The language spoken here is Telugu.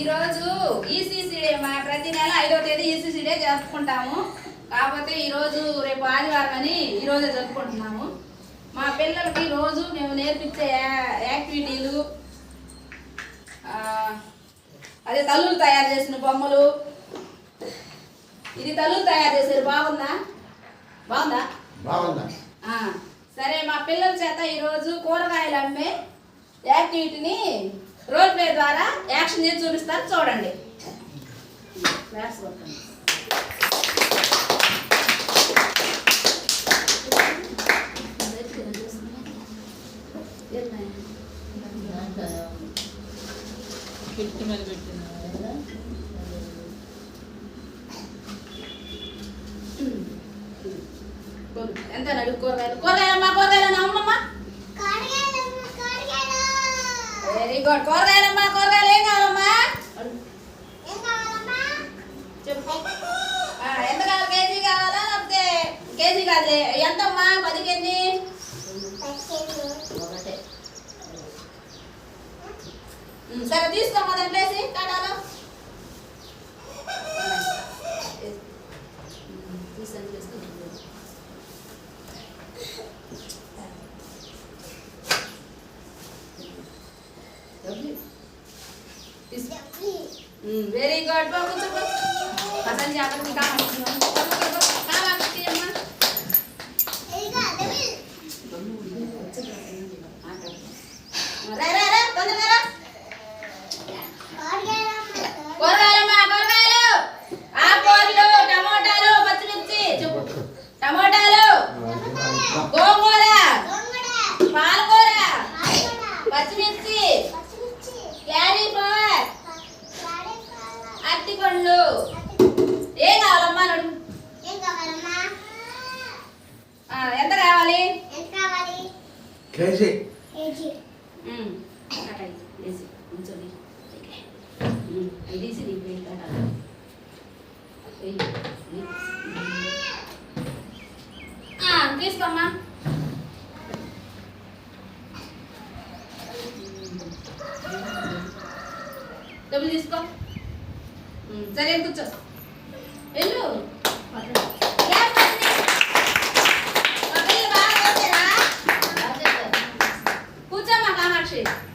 ఈరోజు ఈసీసీ డే మా ప్రతి నెల ఐదో తేదీ ఈసీసీ డే జరుపుకుంటాము. కాకపోతే ఈరోజు రేపు ఆదివారం అని ఈరోజే జరుపుకుంటున్నాము. మా పిల్లలకి రోజు మేము నేర్పించే యాక్టివిటీలు అదే తల్లులు తయారు చేసిన బొమ్మలు. ఇది తల్లులు తయారు చేశారు బాగుందా? బాగుందా? బాగుందా? సరే మా పిల్లల చేత ఈరోజు కూరగాయలు అమ్మే యాక్టివిటీని రోల్ ప్లే ద్వారా యాక్షన్ చేసి చూపిస్తారు చూడండి. క్లాప్స్ కొట్టండి. పెట్టి మరి పెట్టిన ఎంత నడుగు కూరగాయలు? కూరగాయలమ్మా కూరగాయలు అమ్మమ్మా గుడ్ కూరగాయలమ్మా కూరగాయలు ఏం కావాలమ్మా? చెప్పు. ఎంత కావాలి? కేజీ కావాలా? లేకపోతే కేజీ కాదులే. ఎంతమ్మా? పదికి ఎన్ని సరే తీసుకోమ్మా దాంట్లో వేసి. व्हेरी गुड बघ तुझं बघ. आता आपण मी काय ఆ, తీసుకోమ్మా డబ్బులు తీసుకో. ఉమ్, సరే కూర్చో. వెళ్ళు. మా